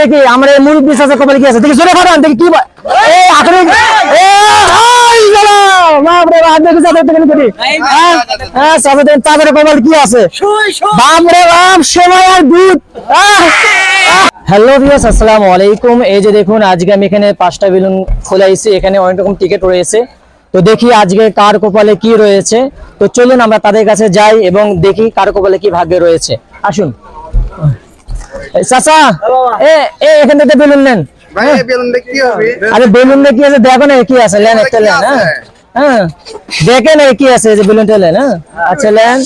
দেখি আমার এই মুরব্বী চাচা কপালে কি আছে? দেখি জোরে ফাটান দেখি কি এই আখরে গেল বাপ রে বাপ দেখি করি হ্যাঁ হ্যাঁ চাচার কপালে কি আছে? বাপ রে বাপ সময় আর দুধ। হ্যালো ভিউয়ার্স আসসালামু আলাইকুম। এই যে দেখুন আজকে আমি এখানে পাঁচটা বেলুন খোলাইছি এখানে অনেক রকম টিকিট রয়েছে। তো দেখি আজকে কার কপালে কি রয়েছে। তো চলুন আমরা তাদের কাছে যাই এবং দেখি কার কপালে কি ভাগ্যে রয়েছে। আসুন। চাচা এ এখান থেকে বেলুন নেন। আরে বেলুন কি আছে? দেখো না কি আছে? লেন একটা লেন হ্যাঁ? হ্যাঁ? দেখেন কি আছে এই যে বেলুনটা লেন হ্যাঁ? আচ্ছা লেন।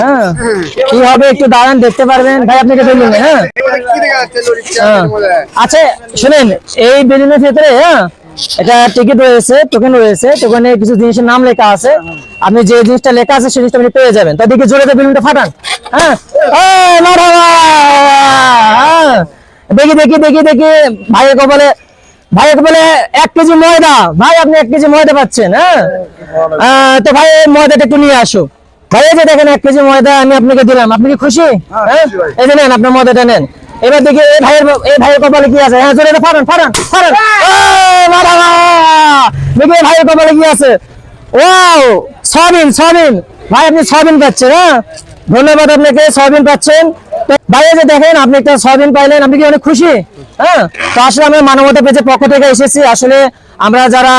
হ্যাঁ? কি হবে একটু দাঁড়ান দেখতে পারবেন। ভাই বেলুন হ্যাঁ? হ্যাঁ। আচ্ছা শুনেন এই বেলুনের ভেতরে হ্যাঁ? এটা টিকিট রয়েছে টোকেন রয়েছে টোকেনে কিছু জিনিসের নাম লেখা আছে। আপনি যে জিনিসটা লেখা আছে সেই জিনিসটা আপনি পেয়ে যাবেন। তো দেখি জোরে বেলুনটা ফাটান। হ্যাঁ? হ্যাঁ। দেখি দেখি দেখি দেখি। ভাইয়ের কপালে ভাইয়ের কপালে এক কেজি ময়দা। ভাই আপনি এক কেজি ময়দা পাচ্ছেন হ্যাঁ? তো ভাই ময়দাটা একটু নিয়ে আসো। ভাই এই যে দেখেন এক কেজি ময়দা আমি আপনাকে দিলাম। আপনি কি খুশি? হ্যাঁ খুশি এই যে নেন আপনার ময়দাটা নেন। এবার দেখি এই ভাইয়ের এই ভাইয়ের কপালে কি আছে? হ্যাঁ জোরে ফাটান ফাটান ফাটান। Wow, soybean soybean. ভাই, আপনি সয়াবিন পাচ্ছেন হ্যাঁ? ধন্যবাদ আপনাকে, সয়াবিন পাচ্ছেন। এই যে দেখেন, আপনি একটা সয়াবিন পাইলেন, আপনি কি অনেক খুশি? হ্যাঁ? তো আসলে আমরা মানবতা পেজের পক্ষ থেকে এসেছি। আসলে আমরা যারা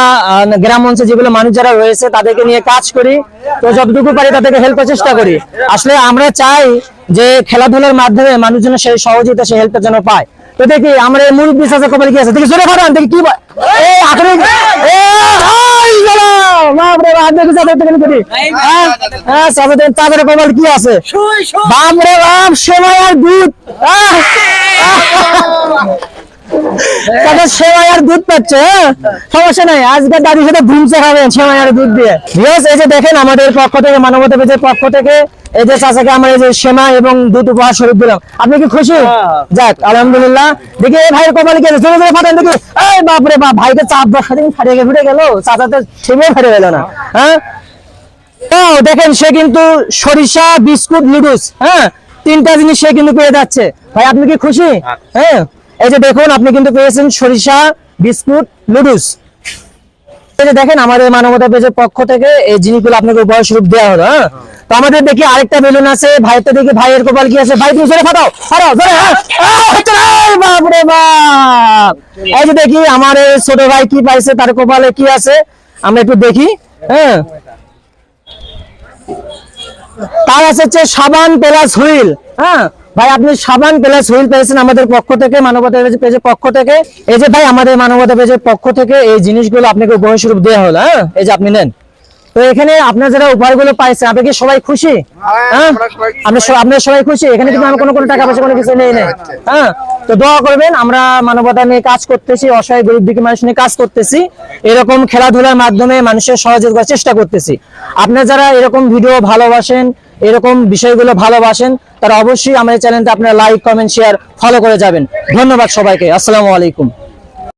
গ্রাম অঞ্চলে যেগুলো মানুষ যারা রয়েছে, তাদেরকে নিয়ে কাজ করি। তো যতটুকু পারি তাদেরকে হেল্পের চেষ্টা করি। আসলে আমরা চাই যে খেলাধুলার মাধ্যমে মানুষ যেন সেই সহযোগিতা, সেই হেল্পটা যেন পায়। তো দেখি আমরা এই মুরব্বী চাচা কপালে কি আছে? দেখি জোরে ফাটান দেখি কি এই আখরে এ হাই গেল! বাপ রে বাপ দেখি চাচা দেখি করি হ্যাঁ হ্যাঁ চাচা দেখি চাচার কপালে কি আছে? বাপ রে বাপ সময় আর দুধ। তাদের সেমাই আর দুধ পাচ্ছে হ্যাঁ? সমস্যা নাই আজকে দাদির সাথে ঘুমছে খাবেন সেমাই আর দুধ দিয়ে। ভিউয়ার্স, এই যে দেখেন আমাদের পক্ষ থেকে মানবতা পেজের পক্ষ থেকে চাচাকে আমরা এই যে সেমা এবং দুধ উপহার স্বরূপ দিলাম। আপনি কি খুশি? যাক আলহামদুলিল্লাহ। দেখি এই ভাইয়ের কপালে জোরে জোরে ফাটান দেখি। এই বাপ রে বাপ ভাইকে চাপ দিন গিয়ে ফুটে গেল। চাচাতে ফেটে গেল না। হ্যাঁ? ও দেখেন সে কিন্তু সরিষা বিস্কুট নুডলস হ্যাঁ? তিনটা জিনিস সে কিন্তু পেয়ে যাচ্ছে। ভাই আপনি কি খুশি? হ্যাঁ। এই যে দেখুন আপনি কিন্তু পেয়েছেন সরিষা বিস্কুট নুডলস। এই যে দেখেন আমাদের মানবতা পেজের পক্ষ থেকে এই জিনিসগুলো আপনাকে উপহার স্বরূপ দেওয়া হলো হ্যাঁ? তো আমাদের দেখি আরেকটা বেলুন আছে ভাই তো দেখি, ভাইয়ের কপাল কি আছে? ভাই, তুমি জোরে ফাটাও ফাটাও হ্যাঁ? বাপ রে বাপ। এই যে দেখি, আমার ছোট ভাই কি পাইছে, তার কপালে কি আছে? আমরা একটু দেখি হ্যাঁ? তার আছে হচ্ছে সাবান প্লাস হুইল হ্যাঁ? ভাই, আপনি সাবান প্লাস হুইল পেয়েছেন আমাদের পক্ষ থেকে মানবতা পেজের পক্ষ থেকে। এই যে ভাই, আমাদের মানবতা পেজের পক্ষ থেকে এই জিনিসগুলো আপনাকে উপহার স্বরূপ দেওয়া হলো হ্যাঁ? এই যে আপনি নেন। তো এখানে আপনার যারা উপহারগুলো পাইছে আপনি কি সবাই খুশি? হ্যাঁ খুশি। আপনারা সবাই খুশি? এখানে কিন্তু আমার কোনো কোনো টাকা পয়সা কোনো কিছু নেই নেই। হ্যাঁ? তো দোয়া করবেন আমরা মানবতা নিয়ে কাজ করতেছি অসহায় গরিব দিকে মানুষ নিয়ে কাজ করতেছি এরকম খেলাধুলার মাধ্যমে মানুষের সহযোগ করার চেষ্টা করতেছি। আপনারা যারা এরকম ভিডিও ভালোবাসেন এরকম বিষয়গুলো ভালোবাসেন তারা অবশ্যই আমাদের চ্যানেলটা আপনারা লাইক কমেন্ট শেয়ার ফলো করে যাবেন। ধন্যবাদ সবাইকে। আসসালামু আলাইকুম।